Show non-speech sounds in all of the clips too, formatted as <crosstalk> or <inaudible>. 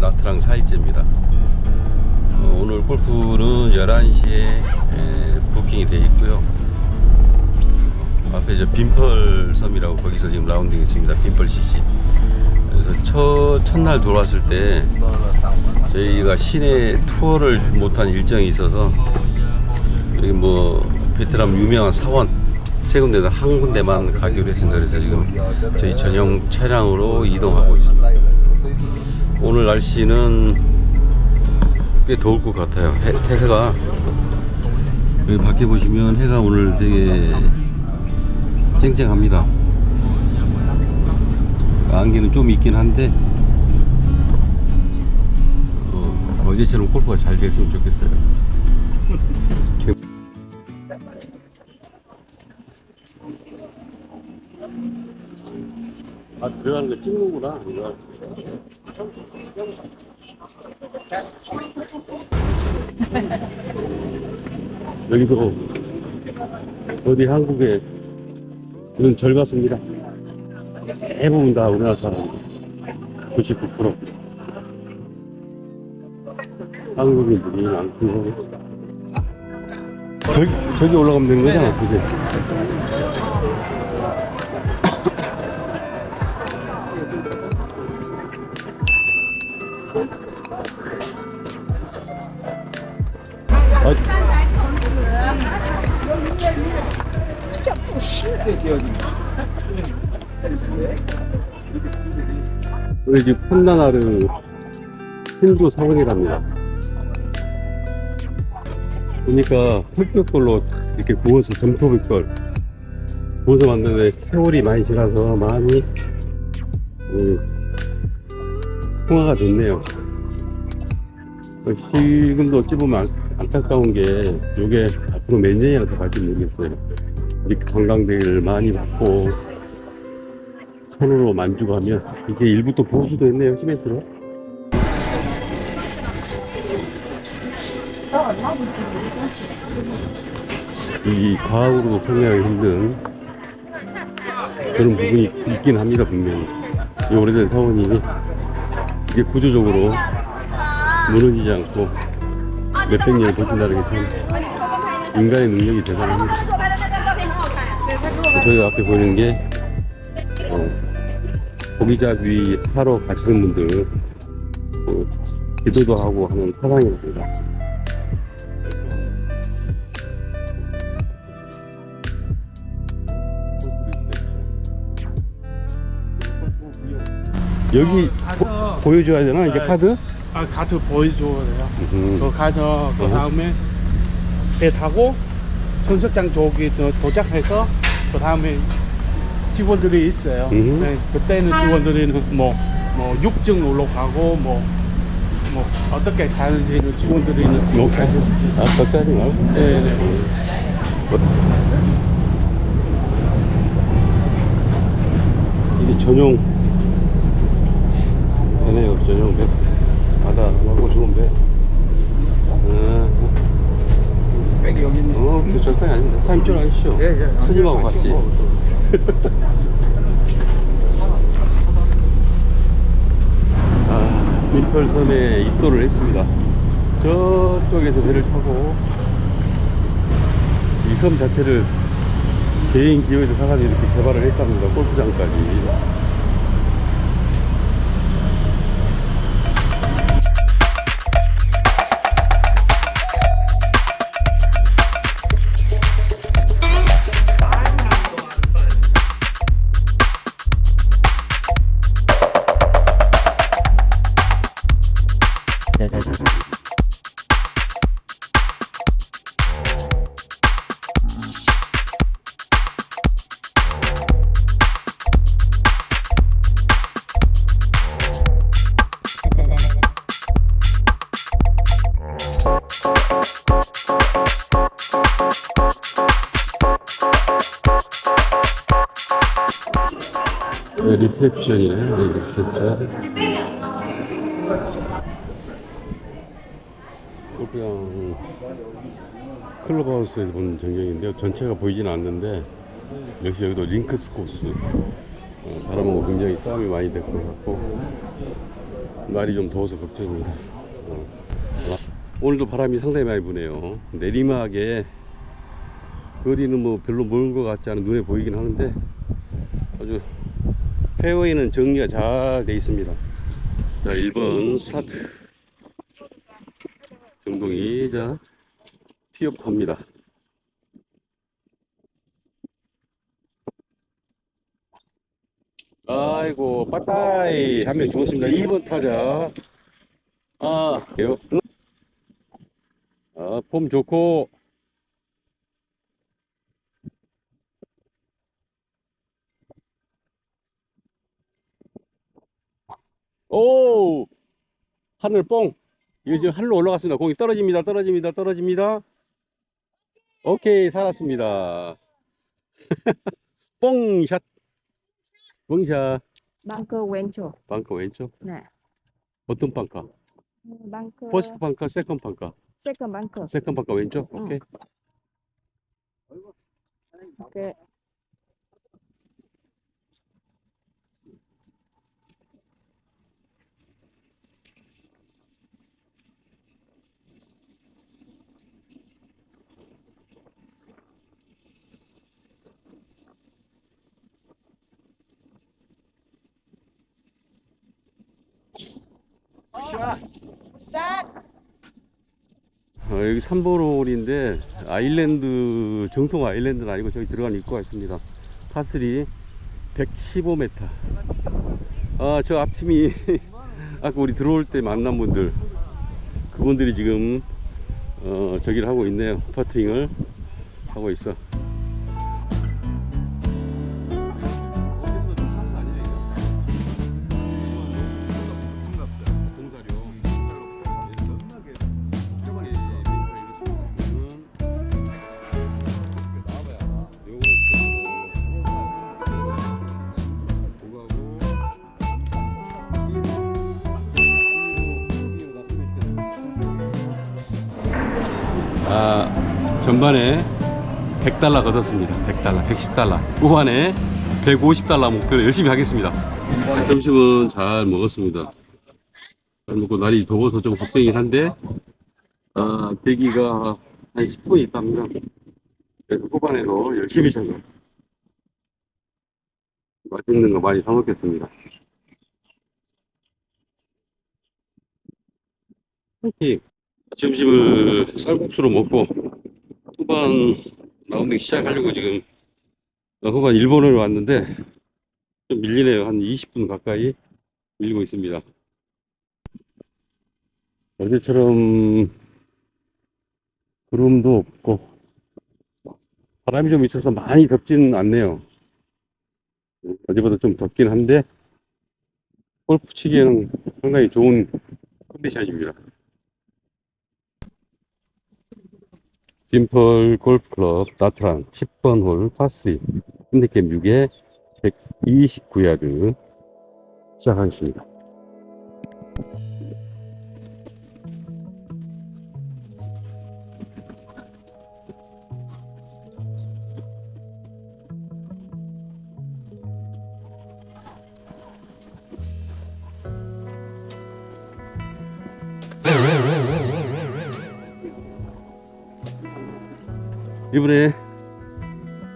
나트랑 4일째입니다. 어, 오늘 골프는 11시에 부킹이 되어 있고요. 앞에 저 빈펄 섬이라고 거기서 지금 라운딩 있습니다. 빈펄 CC. 그래서 첫, 첫날 돌아왔을 때 저희가 시내 투어를 못한 일정이 있어서 여기 뭐 베트남 유명한 사원 세 군데다 한 군데만 가기로 했습니다. 그래서 지금 저희 전용 차량으로 이동하고 있습니다. 오늘 날씨는 꽤 더울 것 같아요. 해, 해가 여기 밖에 보시면 해가 오늘 되게 쨍쨍합니다. 안개는 좀 있긴 한데 어, 어제처럼 골프가 잘 됐으면 좋겠어요. 아 들어가는 거 찍는구나 이거. <laughs> 여기도 어디 한국에 이런 절 같습니다. 대부분 다 우리나라 사람 99% 한국인들이 많고. 저기, 저기 올라가면 되는 거잖아 그게 여기 지금 폰나나르 힌두 사원이랍니다. 보니까 흑벽돌로 이렇게 구워서 점토벽돌 구워서 만드는데 세월이 많이 지나서 많이 음, 풍화가 됐네요. 어, 지금도 어찌 보면 안, 안타까운 게 이게 앞으로 몇 년이나 더 갈지 모르겠어요. 이렇게 관광객을 많이 받고 손으로 만주고 하면 이게 일부 또 보수도 했네요. 시멘트로. 이 과학으로도 설명하기 힘든 그런 부분이 있긴 합니다 분명히. 이 오래된 사원이 이게 구조적으로 무너지지 않고 몇백 년을 버틴다는 게 참 인간의 능력이 대단합니다 저희 앞에 보이는 게 어, 고기잡이 하러 가시는 분들 어, 기도도 하고 하는 사상입니다. 여기 가서 보, 여줘야 되나 이제 네. 카드? 아 카드 보여줘야 돼요. 음. 그 가서 그 어. 다음에 배 타고 선석장 저기 저 도착해서 그 다음에 직원들이 있어요. 음. 네, 그때는 직원들이 뭐뭐 육증 올라가고 뭐. 뭐 어떻게 가는지는 직원들이는 뭐 카드? 아 덧자리 말고. 네, 네. 이게 전용 배네요 전용 배 바다 하고 좋은 배 어, 여기 있네. 어, 그 절상이 아닙니다. 사장님 줄 아시죠? 예, 예. 스님하고 같이. 아, 민펄섬에 입도를 했습니다. 저쪽에서 배를 타고 이 섬 자체를 개인 기업에서 사가지고 이렇게 개발을 했답니다. 골프장까지 네, 리셉션이네 네, 리셉션 골프장 클럽하우스에서 본 전경인데요 전체가 보이지는 않는데 역시 여기도 링크스 코스 어, 바람하고 굉장히 싸움이 많이 될 것 같고 날이 좀 더워서 걱정입니다. 어. 아, 오늘도 바람이 상당히 많이 부네요. 내리막에 거리는 뭐 별로 먼것 같지 않은 눈에 보이긴 하는데 아주 페어웨이는 정리가 잘 돼 있습니다. 자, 1번 스타트. 정동이 자 티업합니다. 아이고 빠따이 한 명 죽었습니다. 2번 타자. 아, 개요. 아, 폼 좋고. 오! 하늘 뽕! 이거 지금 하늘로 올라갔습니다. 공이 떨어집니다. 떨어집니다. 떨어집니다. 오케이, 살았습니다. 뽕샷! 뽕샷. 벙커 왼쪽. 방카 왼쪽? 네. 어떤 방카? 벙커. 퍼스트 방카, 세컨 방카? 세컨 벙커. 세컨 방카 왼쪽? 응. 오케이. 오케이. 어, 여기 3번 홀인데 아일랜드 정통 아일랜드는 아니고 저기 들어간 입구가 있습니다. 파3 115m. 아 저 앞팀이 <laughs> 아까 우리 들어올 때 만난 분들 그분들이 지금 어 저기를 하고 있네요. 퍼팅을 하고 있어. 아, 전반에 100달러 걷었습니다. 100달러, 110달러. 후반에 150달러 목표로 열심히 하겠습니다. 점심은 잘 먹었습니다. 잘 먹고 날이 더워서 좀 걱정이긴 한데, 아, 대기가 한 10분 있답니다. 그래서 후반에도 열심히 쳐서 맛있는 거 많이 사먹겠습니다. 화이팅! 점심을 쌀국수로 먹고 후반 라운딩 시작하려고 지금 어, 후반 일본으로 왔는데 좀 밀리네요. 한 20분 가까이 밀리고 있습니다. 어제처럼 구름도 없고 바람이 좀 있어서 많이 덥지는 않네요. 어제보다 좀 덥긴 한데 골프 치기에는 상당히 좋은 컨디션입니다. 심플 골프클럽 나트랑 10번 홀 파스 핸디캡 6에 129야드 시작하겠습니다. 이번에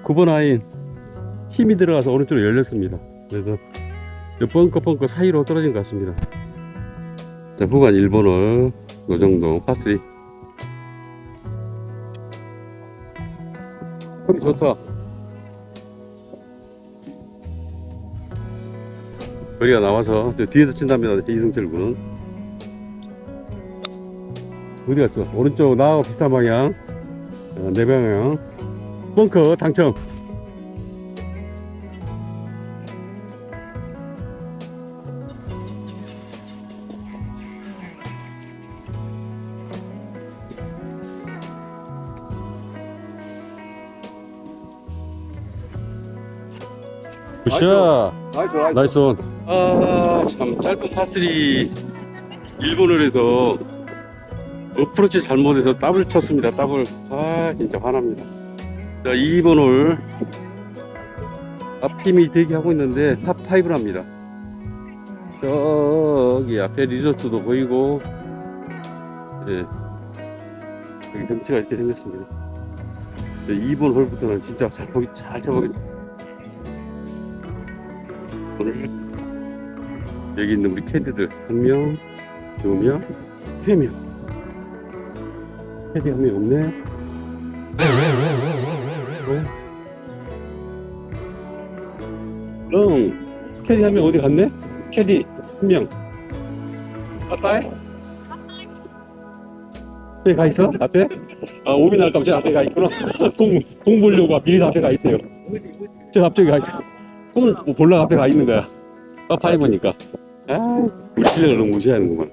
9번 아인 힘이 들어가서 오른쪽으로 열렸습니다. 그래서 이 벙커 벙커 사이로 떨어진 것 같습니다. 자, 후반 1번을 노정동 파3 흠 좋다. 거리가 나와서 저 뒤에서 친답니다. 이승철 군은. 어디 갔어? 오른쪽 나하고 비슷한 방향. 어, 네. 벙커 당첨. 굿샷. 나이스, 나이스. 나이스 온. 아, 참 짧은 파3 일본을 해서 어프로치 잘못해서 더블 쳤습니다. 더블. 아, 진짜 화납니다. 자, 2번 홀 앞팀이 대기하고 있는데 탑5를 합니다. 저기 앞에 리조트도 보이고, 예. 여기 경치가 이렇게 생겼습니다. 네, 2번 홀부터는 진짜 잘 보기, 잘 잡아보겠습니다. 오늘 여기 있는 우리 캐디들 한 명, 두 명, 세 명. 캐디 한 명 없네. 응. 캐디 한 명 어디 갔네? 캐디 한 명. 빠빠이? 앞에 가 있어? 앞에? 아, 오비 날까 봐저 앞에 가 있구나. 공, 공 보려고 미리 앞에 가 있대요. 저 앞쪽에 가 있어. 공 볼락 앞에 가 있는 거야. 빠빠이 보니까. 아, 우리 실력을 너무 무시하는구만.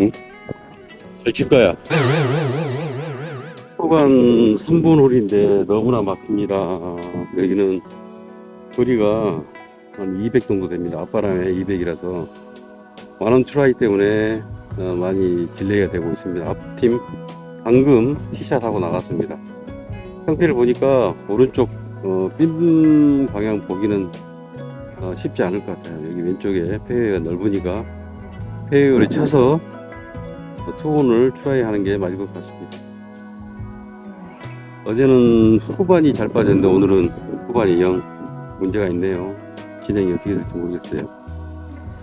응? 잘 칠 거야. 후반 3분 홀인데 너무나 막힙니다. 여기는 거리가 한 200 정도 됩니다. 앞바람에 200이라서 만원 트라이 때문에 어, 많이 딜레이가 되고 있습니다. 앞팀 방금 티샷 하고 나갔습니다. 상태를 보니까 오른쪽 어, 빈 방향 보기는 어, 쉽지 않을 것 같아요. 여기 왼쪽에 페어웨이가 넓으니까 페어웨이를 쳐서 투혼을 트라이 하는 게 맞을 것 같습니다. 어제는 후반이 잘 빠졌는데 오늘은 후반이 영 문제가 있네요. 진행이 어떻게 될지 모르겠어요.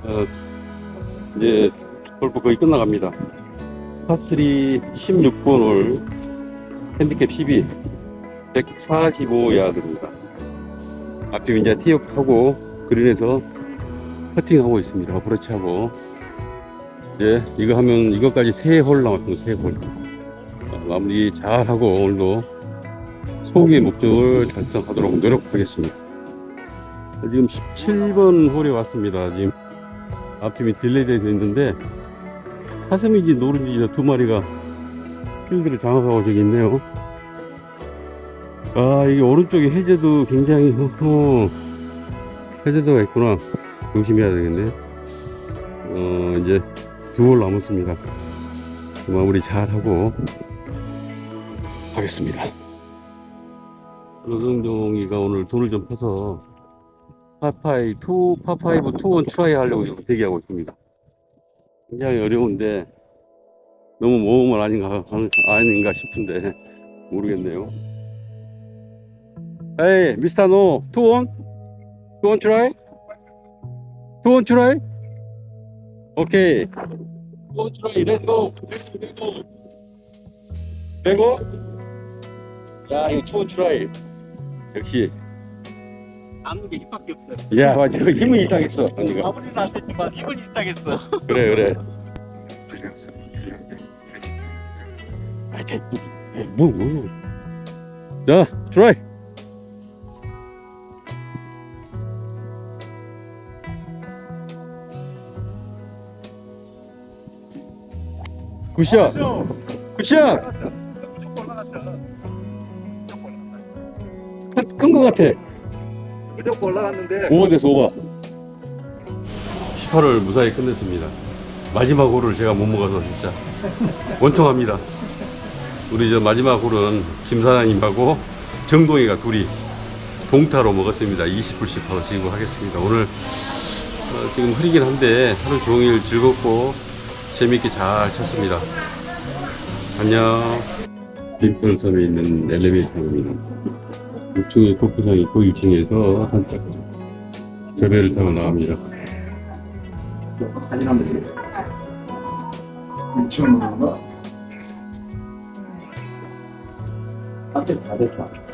어, 이제 골프 거의 끝나갑니다. 파3 16번 홀 핸디캡 12 145야드입니다. 앞뒤 이제 티업하고 그린에서 퍼팅하고 있습니다. 어프로치 하고 예, 이거 하면 이것까지 세 홀 남았습니다. 세 홀. 어, 마무리 잘 하고 오늘도 소기의 목적을 달성하도록 노력하겠습니다. 지금 17번 홀에 왔습니다. 지금 앞팀이 딜레이 되어 있는데 사슴인지 노른지 두 마리가 필드를 장악하고 저기 있네요. 아, 이게 오른쪽에 해저도 굉장히, <laughs> 어, 해저도가 있구나. 조심해야 되겠네. 어, 이제 두 홀 남았습니다. 마무리 잘 하고 하겠습니다. 노정종이가 오늘 돈을 좀 퍼서 파파이 투 파파이브 투원 트라이 하려고 지금 대기하고 있습니다. 굉장히 어려운데 너무 모험은 아닌가 아닌가 싶은데 모르겠네요. 에이 미스터 노 투원? 투원 트라이? 투원 트라이? 오케이. 투원 트라이 렛츠고 렛츠고 렛츠고? 야 이거 투원 트라이 역시. 아는 게 힘밖에 없어요. 야 맞아. 힘은 있다겠어 언니가. 아무리는 안 되지만 힘은 있다겠어. <laughs> 그래 그래. 뭐, 뭐. 자 트라이. 굿샷. 굿샷 큰거 같아. 무조건 올라갔는데. 5가 돼서 5가. 18을 무사히 끝냈습니다. 마지막 홀을 제가 못 먹어서 진짜 원통합니다. 우리 저 마지막 홀은 김 사장님하고 정동이가 둘이 동타로 먹었습니다. 20불씩 바로 지고 하겠습니다. 오늘 어, 지금 흐리긴 한데 하루 종일 즐겁고 재밌게 잘 쳤습니다. 안녕. 빈펄섬에 있는 엘리베이터입니다 6층의 골프장이 있고 1층에서 산책 절배를 타고 나갑니다. 사진 한번 찍어. 2층으로 앞에 다 됐다.